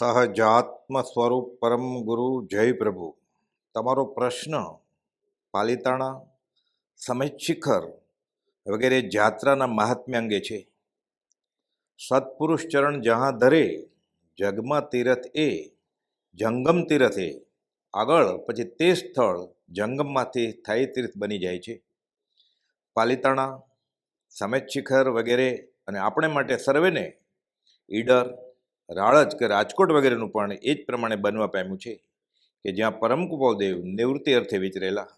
સહજાત્મ સ્વરૂપ પરમ ગુરુ જય પ્રભુ. તમારો પ્રશ્ન, પાલિતાણા સમય શિખર વગેરે જાત્રાના મહાત્મ્ય અંગે છે. સત્પુરુષ ચરણ જહાં ધરે, જગમાં તીરથ એ, જંગમ તીરથ આગળ પછી તે સ્થળ જંગમમાંથી સ્થાયી તીર્થ બની જાય છે. પાલિતાણા સમેત શિખર વગેરે અને આપણે માટે સર્વેને ઈડર રાળજ કે રાજકોટ વગેરેનું પણ એ જ પ્રમાણે બનવા પામ્યું છે કે જ્યાં પરમ કુપાદેવ નિવૃત્તિ અર્થે વિચરેલા.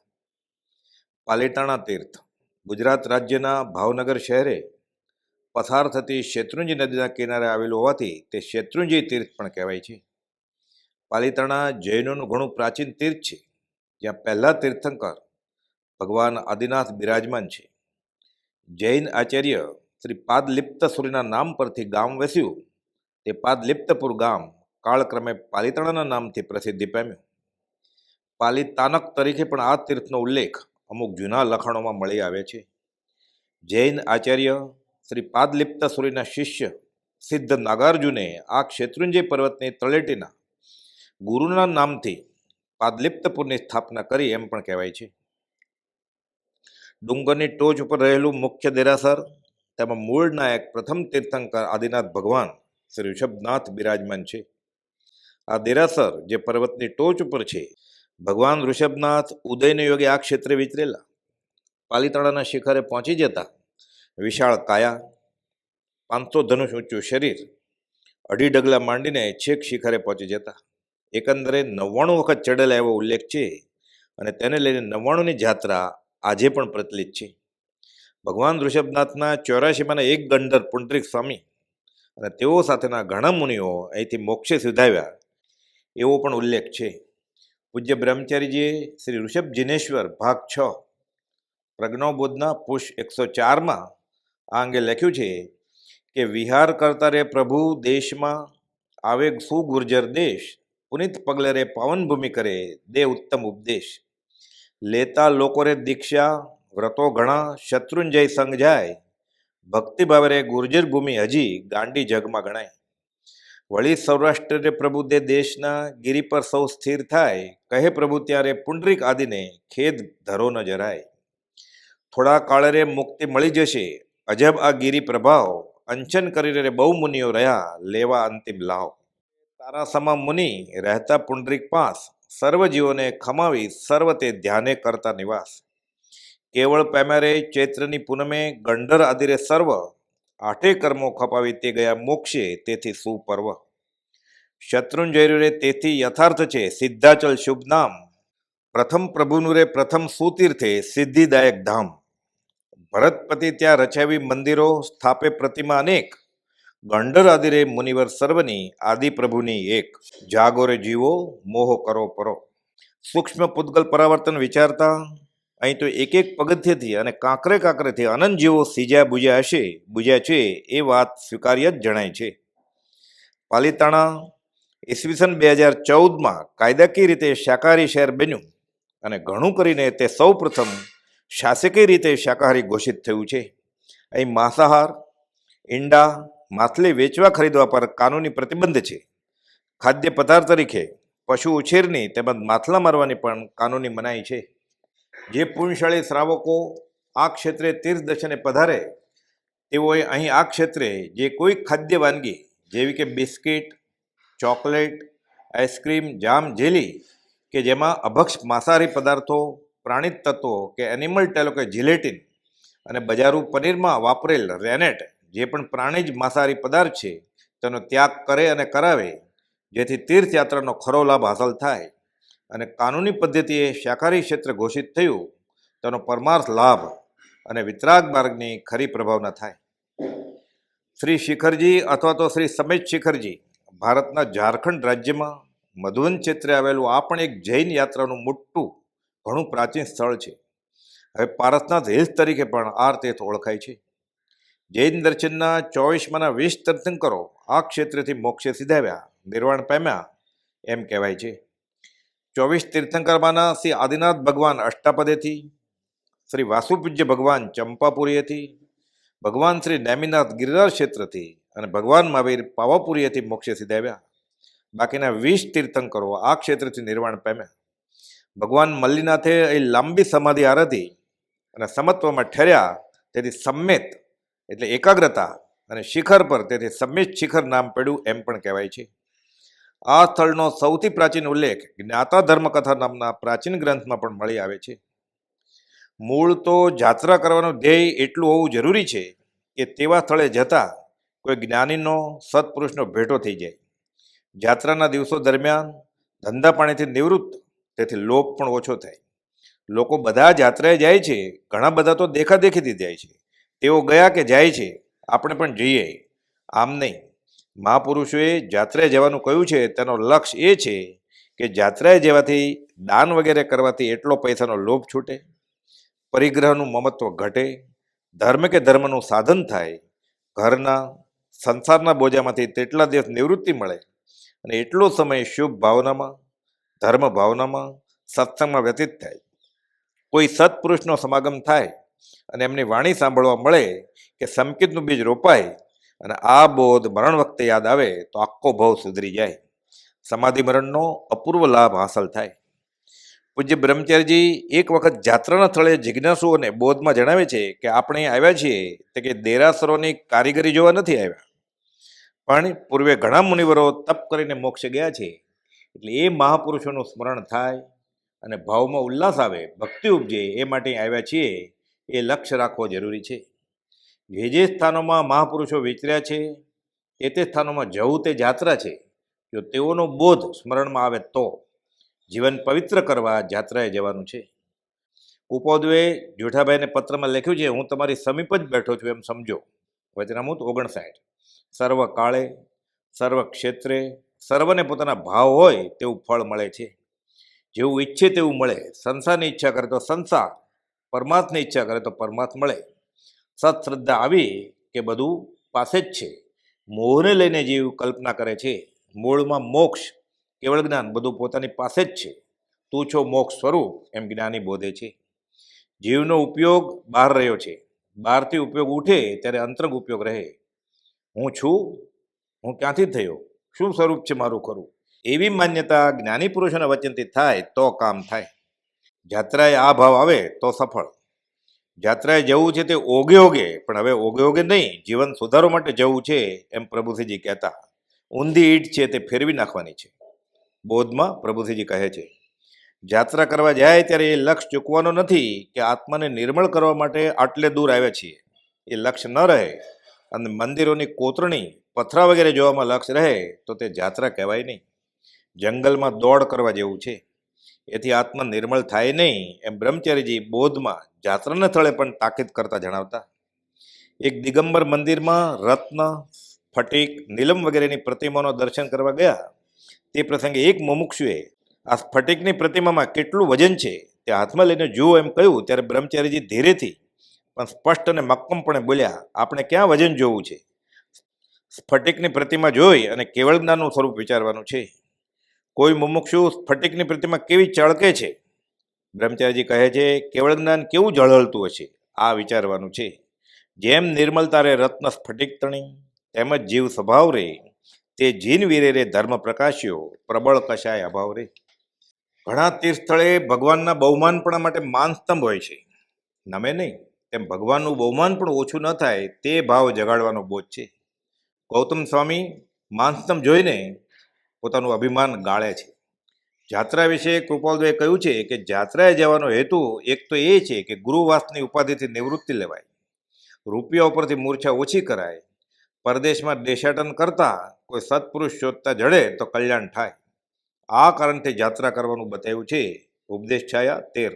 પાલિતાણા તીર્થ, ગુજરાત રાજ્યના ભાવનગર શહેરે પસાર થતી શેત્રુંજી નદીના કિનારે આવેલું હોવાથી તે શેત્રુંજી તીર્થ પણ કહેવાય છે. પાલિતાણા જૈનોનું ઘણું પ્રાચીન તીર્થ છે, જ્યાં પહેલા તીર્થંકર ભગવાન આદિનાથ બિરાજમાન છે. જૈન આચાર્ય શ્રી પાદલિપ્ત સૂર્યના નામ પરથી ગામ વસ્યું તે પાદલિપ્તપુર ગામ કાળક્રમે પાલિતાણાના નામથી પ્રસિદ્ધિ પામ્યું. પાલિતાનક તરીકે પણ આ તીર્થનો ઉલ્લેખ અમુક જૂના લખાણોમાં મળી આવે છે. જૈન આચાર્ય શ્રી પાદલિપ્ત સૂર્યના શિષ્ય સિદ્ધ નાગાર્જુને આ ક્ષેત્રુંજય પર્વતની તળેટીના ગુરુના નામથી પાદલિપ્તપુરની સ્થાપના કરી એમ પણ કહેવાય છે. ડુંગરની ટોચ ઉપર રહેલું મુખ્ય દેરાસર, તેમાં મૂળ નાયક પ્રથમ તીર્થંકર આદિનાથ ભગવાન શ્રી ઋષભનાથ બિરાજમાન છે. આ દેરાસર જે પર્વતની ટોચ ઉપર છે, ભગવાન ઋષભનાથ ઉદયને યોગે આ ક્ષેત્રે વિચરેલા. પાલિતાણાના શિખરે પહોંચી જતા વિશાળ કાયા, પાંચસો ધનુષ ઊંચું શરીર, અઢી ડગલા માંડીને છેક શિખરે પહોંચી જતા. એકંદરે નવ્વાણું વખત ચડેલા એવો ઉલ્લેખ છે અને તેને લઈને નવ્વાણુંની જાત્રા આજે પણ પ્રચલિત છે. ભગવાન ઋષભનાથના ચોરાશીમાંના એક ગંડર પુંડરીક સ્વામી અને તેઓ સાથેના ઘણા મુનિઓ અહીંથી મોક્ષે સુધાવ્યા. એવો પણ ઉલ્લેખ છે. પૂજ્ય બ્રહ્મચારીજીએ શ્રી ઋષભ જિનેશ્વર ભાગ છ, પ્રજ્ઞોબોધના પુષ એકસો ચારમાં આ અંગે લખ્યું છે કે, વિહાર કરતા રે પ્રભુ દેશમાં આવે સુગુર્જર દેશ, પુનિત પગલે રે પાવન ભૂમિ કરે દે ઉત્તમ ઉપદેશ. લેતા લોકો રે દીક્ષા, વ્રતો ઘણા શત્રુંજય સંગ જાય ભક્તિ ભાવે રે ગુર્જર ભૂમિ હજી ગાંડી જગમાં ગણાય. વળી સૌરાષ્ટ્ર પ્રભુ દે દેશના ગિરી પર સૌ સ્થિર થાય, કહે પ્રભુ ત્યારે પુંડરીક આદિને ખેદ ધરો ન જરાય. થોડા કાળરે મુક્તિ મળી જશે, અજબ આ ગિરી પ્રભાવ, અંચન કરી રે બહુ મુનિઓ રહ્યા, લેવા અંતિમ લાવ. તારા સમા મુનિ રહેતા પુંડરીક પાસ સર્વ જીવોને ખમાવી સર્વ તે ધ્યાને કરતા નિવાસ. કેવળ પેમારે ચૈત્રની પૂનમે ગંડર આદિરે સર્વ, આઠે કર્મો ખપાવી તે ગયા મોક્ષે, તેથી સુપર્વ. શત્રુંજયુ રે તેથી યથાર્થ છે, સિદ્ધાચલ શુભ નામ પ્રથમ પ્રભુનું રે પ્રથમ સુતીર્થે, સિદ્ધિદાયક ધામ. ભરતપતિ ત્યાં રચાવી મંદિરો, સ્થાપે પ્રતિમા અનેક. ગંડર આદિરે મુનિવર સર્વની, આદિ પ્રભુની એક. જાગો રે જીવો, મોહ કરો પરો. સૂક્ષ્મ પૂતગલ પરાવર્તન વિચારતા અહીં તો એક એક પગથિયેથી અને કાંકરે કાંકરેથી અનંત જેવો સીજ્યા બુજ્યા હશે, બુજ્યા છે એ વાત સ્વીકાર્ય જ જણાય છે. પાલિતાણા, ઈસવીસન બે હજાર ચૌદમાં કાયદાકીય રીતે શાકાહારી શહેર બન્યું અને ઘણું કરીને તે સૌ પ્રથમ શાસકીય રીતે શાકાહારી ઘોષિત થયું છે. અહીં માંસાહાર, ઈંડા, માછલી વેચવા ખરીદવા પર કાનૂની પ્રતિબંધ છે. ખાદ્ય પદાર્થ તરીકે પશુ ઉછેરની તેમજ માછલા મારવાની પણ કાનૂની મનાઈ છે. જે પુણ્યશાળી શ્રાવકો આ ક્ષેત્રે તીર્થ દર્શને પધારે, તેઓએ અહીં આ ક્ષેત્રે જે કોઈ ખાદ્ય વાનગી, જેવી કે biscuit, chocolate, ice cream, jam, jelly, કે જેમાં અભક્ષ માંસાહારી પદાર્થો પ્રાણિત તત્વો કે એનિમલ ટેલો કે જિલેટિન અને બજારુ પનીરમાં વાપરેલ રેનેટ, જે પણ પ્રાણીજ માંસાહારી પદાર્થ છે, તેનો ત્યાગ કરે અને કરાવે, જેથી તીર્થયાત્રાનો ખરો લાભ હાંસલ થાય. અને કાનૂની પદ્ધતિએ શાકાહારી ક્ષેત્ર ઘોષિત થયું, તેનો પરમાર્થ લાભ અને વિતરાગ માર્ગની ખરી પ્રભાવના થાય. શ્રી શિખરજી અથવા તો શ્રી સમેત શિખરજી, ભારતના ઝારખંડ રાજ્યમાં મધુવન ક્ષેત્રે આવેલું આ પણ એક જૈન યાત્રાનું મોટું, ઘણું પ્રાચીન સ્થળ છે. હવે પારસનાથ હિલ્સ તરીકે પણ આ તીર્થ ઓળખાય છે. જૈન દર્શનના ચોવીસમાંના વીસ તીર્થંકરો આ ક્ષેત્રથી મોક્ષે સિધાવ્યા, નિર્વાણ પામ્યા, એમ કહેવાય છે. ચોવીસ તીર્થંકરમાંના શ્રી આદિનાથ ભગવાન અષ્ટાપદેથી, શ્રી વાસુપૂજ્ય ભગવાન ચંપાપુરીએથી, ભગવાન શ્રી નેમિનાથ ગિરિરાજ ક્ષેત્રથી અને ભગવાન મહાવીર પાવાપુરીએથી મોક્ષે સિદ્ધાવ્યા બાકીના વીસ તીર્થંકરો આ ક્ષેત્રથી નિર્વાણ પામ્યા. ભગવાન મલ્લીનાથે એ લાંબી સમાધિ આરાધી અને સમત્વમાં ઠર્યા તેથી સમ્મેત એટલે એકાગ્રતા અને શિખર પર તેથી સમ્મિત શિખર નામ પડ્યું એમ પણ કહેવાય છે. આ સ્થળનો સૌથી પ્રાચીન ઉલ્લેખ જ્ઞાતા ધર્મકથા નામના પ્રાચીન ગ્રંથમાં પણ મળી આવે છે. મૂળ તો જાત્રા કરવાનું ધ્યેય એટલું હોવું જરૂરી છે કે તેવા સ્થળે જતા કોઈ જ્ઞાનીનો, સત્પુરુષનો ભેટો થઈ જાય. જાત્રાના દિવસો દરમિયાન ધંધા પાણીથી નિવૃત્ત, તેથી લોપ પણ ઓછો થાય. લોકો બધા જાત્રાએ જાય છે, ઘણા બધા તો દેખાદેખીથી જાય છે. તેઓ ગયા કે જાય છે, આપણે પણ જઈએ. આમ નહીં. મહાપુરુષોએ જાત્રાએ જવાનું કહ્યું છે, તેનો લક્ષ્ય એ છે કે જાત્રાએ જવાથી દાન વગેરે કરવાથી એટલો પૈસાનો લોભ છૂટે, પરિગ્રહનું મમત્વ ઘટે, ધર્મ કે ધર્મનું સાધન થાય, ઘરના, સંસારના બોજામાંથી તેટલા દિવસ નિવૃત્તિ મળે અને એટલો સમય શુભ ભાવનામાં, ધર્મ ભાવનામાં સત્સંગમાં વ્યતીત થાય. કોઈ સત્પુરુષનો સમાગમ થાય અને એમની વાણી સાંભળવા મળે કે સંકિતનું બીજ રોપાય અને આ બોધ મરણ વખતે યાદ આવે તો આખો ભાવ સુધરી જાય. સમાધિ મરણનો અપૂર્વ લાભ હાંસલ થાય. પૂજ્ય બ્રહ્મચારીજી એક વખત જાત્રાના સ્થળે જિજ્ઞાસુઓને બોધમાં જણાવે છે કે આપણે આવ્યા છીએ તે કે દેરાસરોની કારીગરી જોવા નથી આવ્યા. પણ પૂર્વે ઘણા મુનિવરો તપ કરીને મોક્ષ ગયા છે. એટલે એ મહાપુરુષોનું સ્મરણ થાય અને ભાવમાં ઉલ્લાસ આવે, ભક્તિ ઉપજે એ માટે આવ્યા છીએ. એ લક્ષ્ય રાખવો જરૂરી છે. જે જે સ્થાનોમાં મહાપુરુષો વિચર્યા છે તે તે સ્થાનોમાં જવું તે જાત્રા છે. જો તેઓનો બોધ સ્મરણમાં આવે તો જીવન પવિત્ર કરવા જાત્રાએ જવાનું છે. ઉપોદવે જોઠાભાઈને પત્રમાં લખ્યું છે, હું તમારી સમીપ જ બેઠો છું, એમ સમજો. વચનામૂત ઓગણસાઠ. સર્વ કાળે, સર્વ ક્ષેત્રે, સર્વને પોતાના ભાવ હોય તેવું ફળ મળે છે. જેવું ઈચ્છે તેવું મળે. સંસારની ઈચ્છા કરે તો સંસાર પરમાર્થની ઈચ્છા કરે તો પરમાર્થ મળે. સત્શ્રદ્ધા આવી કે બધું પાસે જ છે. મોહને લઈને જીવ કલ્પના કરે છે, મૂળમાં મોક્ષ કેવળ જ્ઞાન, બધું પોતાની પાસે જ છે. તું છો મોક્ષ સ્વરૂપ, એમ જ્ઞાની બોધે છે. જીવનો ઉપયોગ બહાર રહ્યો છે. બહારથી ઉપયોગ ઉઠે ત્યારે અંતરંગ ઉપયોગ રહે. હું છું, હું ક્યાંથી થયો? શું સ્વરૂપ છે મારું ખરું? એવી માન્યતા જ્ઞાની પુરુષોના વચનથી થાય તો કામ થાય. જાત્રાએ આ ભાવ આવે તો સફળ. જાત્રાએ જવું છે તે ઓગે ઓગે, પણ હવે ઓગે ઓગે નહીં, જીવન સુધારવા માટે જવું છે એમ પ્રભુસિંહજી કહેતા. ઊંધી ઈંટ છે તે ફેરવી નાખવાની છે. બોધમાં પ્રભુસિંહજી કહે છે, જાત્રા કરવા જાય ત્યારે એ લક્ષ્ય ચૂકવાનો નથી કે આત્માને નિર્મળ કરવા માટે આટલે દૂર આવ્યા છીએ. એ લક્ષ્ય ન રહે અને મંદિરોની કોતરણી, પથરા વગેરે જોવામાં લક્ષ્ય રહે તો તે જાત્રા કહેવાય નહીં. જંગલમાં દોડ કરવા જેવું છે. એથી આત્મા નિર્મળ થાય નહીં એમ બ્રહ્મચારીજી બોધમાં જાત્રાના સ્થળે પણ તાકીદ કરતા જણાવતા. એક દિગંબર મંદિરમાં રત્ન, ફટીક, નીલમ વગેરેની પ્રતિમાનો દર્શન કરવા ગયા. તે પ્રસંગે એક મુમુક્ષુએ આ સ્ફટિકની પ્રતિમામાં કેટલું વજન છે તે હાથમાં લઈને જુઓ એમ કહ્યું. ત્યારે બ્રહ્મચારીજી ધીરેથી પણ સ્પષ્ટ અને મક્કમપણે બોલ્યા, આપણે ક્યાં વજન જોવું છે? સ્ફટિકની પ્રતિમા જોઈ અને કેવળ જ્ઞાનનું સ્વરૂપ વિચારવાનું છે. કોઈ મુમુક્ષુ સ્ફટિકની પ્રતિમા કેવી ચળકે છે? બ્રહ્મચારીજી કહે છે, કેવળ જ્ઞાન કેવું જળહળતું હશે? આ વિચારવાનું છે. જેમ નિર્મલતા રે રત્ન સ્ફટિક તણી તેમજ જીવ સ્વભાવ રે. તે જીન વીરે રે ધર્મ પ્રકાશ્યો, પ્રબળ કશાય અભાવ રે. ઘણા તીર્થ સ્થળે ભગવાનના બહુમાનપણા માટે માનસ્તંભ હોય છે. નમે નહીં, તેમ ભગવાનનું બહુમાન પણ ઓછું ન થાય, તે ભાવ જગાડવાનો બોધ છે. ગૌતમ સ્વામી માનસ્તંભ જોઈને પોતાનું અભિમાન ગાળે છે. જાત્રા વિશે કૃપાલદેવે કહ્યું છે કે જાત્રાએ જવાનો હેતુ એક તો એ છે કે ગુરુવાસની ઉપાધિથી નિવૃત્તિ લેવાય. રૂપિયા ઉપરથી મૂર્છા ઓછી કરાય. પરદેશમાં દેશાટન કરતા કોઈ સત્પુરુષ શોધતા જડે તો કલ્યાણ થાય. આ કારણથી જાત્રા કરવાનું બતાવ્યું છે ઉપદેશ છાયા તેર.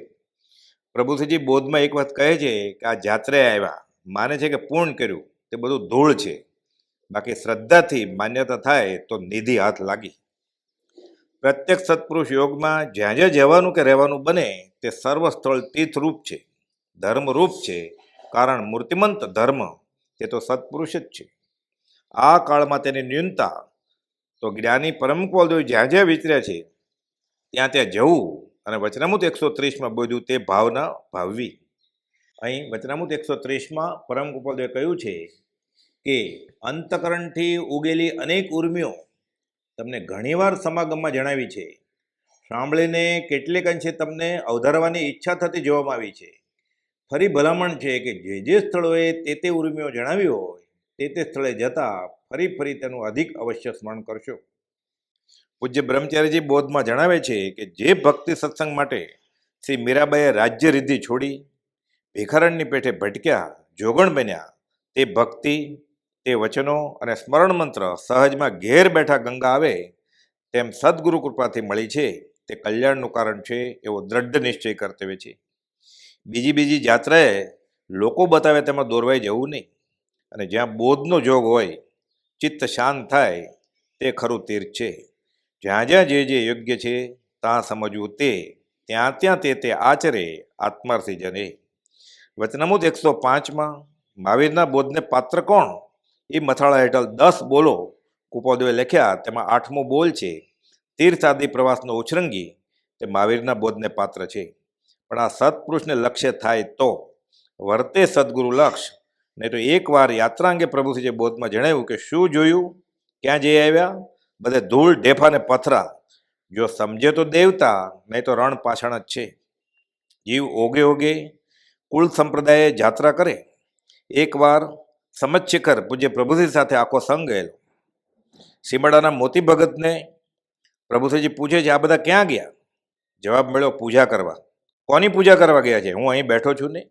પ્રભુસિંહજી બોધમાં એક વાત કહે છે કે આ જાત્રાએ આવ્યા. માને છે કે પૂર્ણ કર્યું. તે બધું ધૂળ છે. બાકી શ્રદ્ધાથી માન્યતા થાય તો નિધિ હાથ લાગી. પ્રત્યેક સત્પુરુષ યોગમાં જ્યાં જ્યાં જવાનું કે રહેવાનું બને તે સર્વ સ્થળ તીર્થરૂપ છે, ધર્મરૂપ છે, કારણ મૂર્તિમંત ધર્મ તે તો સત્પુરુષ જ છે. આ કાળમાં તેની ન્યૂનતા તો જ્ઞાની પરમ કોલદેવ જ્યાં જ્યાં વિચર્યા છે, ત્યાં ત્યાં જવું અને વચનામૂત એકસો ત્રીસમાં બોધ્યું તે ભાવના ભાવવી. અહીં વચનામૂત એકસો ત્રીસમાં પરમ કુપલદેવે કહ્યું છે કે અંતકરણથી ઉગેલી અનેક ઉર્મિઓ તમને ઘણીવાર સમાગમમાં જણાવી છે. સાંભળીને કેટલેક અંશે તમને અવધારવાની ઈચ્છા થતી જોવામાં આવી છે. ફરી ભલામણ છે કે જે જે સ્થળોએ તે તે ઉર્મિઓ જણાવી હોય, તે તે સ્થળે જતા ફરી ફરી તેનું અધિક અવશ્ય સ્મરણ કરશો. પૂજ્ય બ્રહ્મચારીજી બોધમાં જણાવે છે કે જે ભક્તિ સત્સંગ માટે શ્રી મીરાબાઈએ રાજ્ય રિદ્ધિ છોડી, ભિખારણની પેઠે ભટક્યા, જોગણ બન્યા, તે ભક્તિ તે વચનો અને સ્મરણ મંત્ર સહજમાં ઘેર બેઠા ગંગા આવે, તેમ સદગુરુ કૃપાથી મળી છે, તે કલ્યાણનું કારણ છે, એવો દ્રઢ નિશ્ચય કર્તવ્ય છે. બીજી બીજી જાત્રાએ લોકો બતાવે તેમાં દોરવાઈ જવું નહીં. અને જ્યાં બોધનો જોગ હોય, ચિત્ત શાંત થાય, તે ખરું તીર્થ છે. જ્યાં જ્યાં જે જે યોગ્ય છે ત્યાં સમજવું તે, ત્યાં ત્યાં તે તે આચરે, આત્માર્થી જને. વચનામૃત એકસો પાંચમાં, મહાવીરના બોધને પાત્ર કોણ? એ મથાળા હેઠળ દસ બોલો કુપોદવે લખ્યા, તેમાં આઠમો બોલ છે તીર્થ પ્રવાસનો ઉછરંગી, તે મહાવીરના બોધને પાત્ર છે. પણ આ સત્પુરુષને લક્ષ્ય થાય તો? વર્તે સદગુરુ લક્ષ. નહીં તો એકવાર યાત્રા અંગે પ્રભુશ્રીએ બોધમાં જણાવ્યું કે શું જોયું? ક્યાં જઈ આવ્યા? બધે ધૂળ, ઢેફા ને પથરા. જો સમજે તો દેવતા, નહીં તો રણ પાછળ જ છે. જીવ ઓગે ઓગે કુળ સંપ્રદાયે જાત્રા કરે. એકવાર સમજશિખર પૂજ્ય પ્રભુજી સાથે આખો સંગ ગયેલો. સીમાડાના મોતી ભગતને પ્રભુશ્રીજી પૂછે છે, આ બધા ક્યાં ગયા? જવાબ મળ્યો, પૂજા કરવા. કોની પૂજા કરવા ગયા છે? હું અહીં બેઠો છું ને?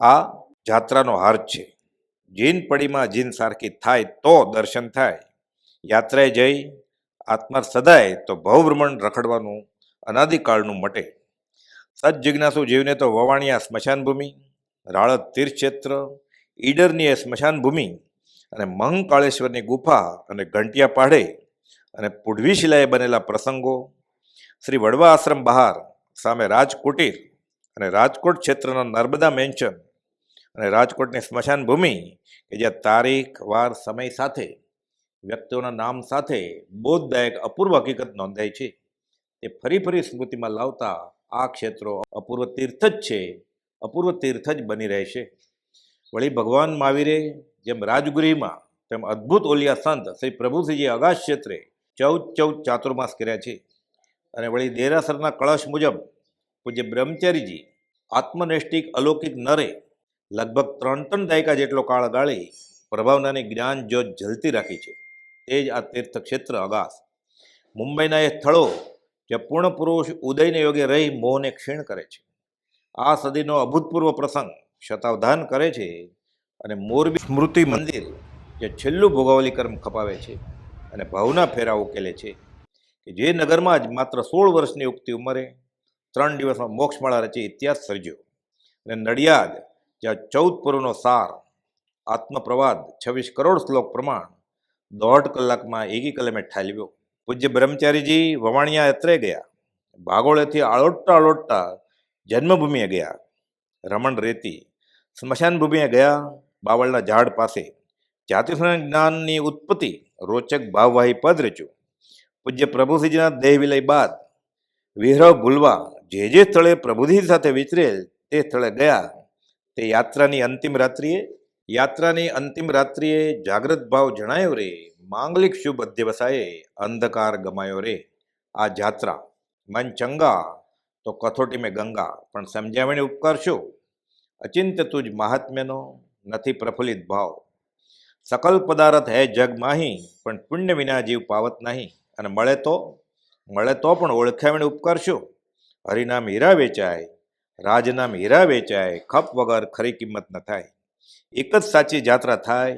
આ જાત્રાનો હાર્જ છે. જીન પડીમાં જીન સારખી થાય તો દર્શન થાય. યાત્રાએ જઈ આત્મા સદાય તો ભવભ્રમણ રખડવાનું અનાદિકાળનું મટે. સજ જિજ્ઞાસુ જીવને તો વવાણિયા સ્મશાન ભૂમિ રાળત તીર્થક્ષેત્ર ઈડરની એ સ્મશાન ભૂમિ અને મંગકાળેશ્વરની ગુફા અને ઘંટિયા પાડે અને પુઢવી શિલાએ બનેલા પ્રસંગો, શ્રી વડવા આશ્રમ બહાર, સામે રાજકુટીર અને રાજકોટ ક્ષેત્રના નર્મદા મેન્શન અને રાજકોટની સ્મશાન ભૂમિ કે જ્યાં તારીખ, વાર, સમય સાથે, વ્યક્તિઓના નામ સાથે બોધદાયક અપૂર્વ હકીકત નોંધાઈ છે. તે ફરી ફરી સ્મૃતિમાં લાવતા આ ક્ષેત્રો અપૂર્વ તીર્થ જ છે, અપૂર્વ તીર્થ જ બની રહેશે વળી ભગવાન મહાવીરે જેમ રાજગુરીમાં તેમ અદ્ભુત ઓલિયા સંત શ્રી પ્રભુશ્રીજી અગાશ ક્ષેત્રે ચૌદ ચૌદ ચાતુર્માસ કર્યા છે. અને વળી દેરાસરના કળશ મુજબ પૂજ્ય બ્રહ્મચારીજી આત્મનૈષ્ટિક અલૌકિક નરે લગભગ ત્રણ ત્રણ દાયકા જેટલો કાળ ગાળી પ્રભાવનાની જ્ઞાન જ્યોત જલતી રાખી છે. તે જ આ તીર્થક્ષેત્ર અગાસ મુંબઈના એ સ્થળો જે પૂર્ણ પુરુષ ઉદયને યોગે રહી મોહને ક્ષીણ કરે છે. આ સદીનો અભૂતપૂર્વ પ્રસંગ શતાવધાન કરે છે અને મોરબી સ્મૃતિ મંદિર જે છેલ્લું ભોગાવલી કર્મ ખપાવે છે અને ભાવના ફેરા ઉકેલે છે કે જે નગરમાં જ માત્ર સોળ વર્ષની ઉગતી ઉંમરે ત્રણ દિવસમાં મોક્ષમાળા રચી ઇતિહાસ સર્જ્યો અને નડિયાદ, જ્યાં ચૌદ પૂર્વનો સાર, આત્મપ્રવાદ, છવ્વીસ કરોડ શ્લોક પ્રમાણ, દોઢ કલાકમાં એકી કલમે ઠાલવ્યો. પૂજ્ય બ્રહ્મચારીજી વવાણિયા યાત્રે ગયા. ભાગોળેથી આળોટતા આળોટતા જન્મભૂમિએ ગયા. રમણ રેતી સ્મશાન ભૂમિએ ગયા બાવળના ઝાડ પાસે જાતિસના જ્ઞાનની ઉત્પત્તિ રોચક ભાવવાહી પદ રચ્યું પૂજ્ય પ્રભુશ્રીજીના દેહ વિલય બાદ વિરહ ભૂલવા જે જે સ્થળે પ્રભુજી સાથે વિચરેલ તે સ્થળે ગયા તે યાત્રાની અંતિમ રાત્રિએ યાત્રાની અંતિમ રાત્રિએ જાગ્રત ભાવ જણાયો રે માંગલિક શુભ અધ્યવસાયે અંધકાર ગમાયો રે આ જાત્રા મન ચંગા તો કથોટી મેં ગંગા, પણ સમજાવણી ઉપકાર અચિંત્ય તું તુજ મહાત્મ્યનો નથી પ્રફુલ્લિત ભાવ. સકલ પદાર્થ હે જગ માહી, પણ પુણ્ય વિના જીવ પાવત નહીં. અને મળે તો? મળે તો પણ ઓળખાવણી ઉપકાર હરિનામ હીરા વેચાય, રાજનામ હીરા વેચાય, ખપ વગર ખરી કિંમત ન થાય. એક જ સાચી જાત્રા થાય,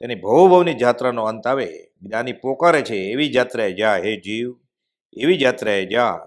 તેની ભવભવની જાત્રાનો અંત આવે. જ્ઞાની પોકારે છે, એવી જાત્રાએ જા હે જીવ, એવી જાત્રાએ જા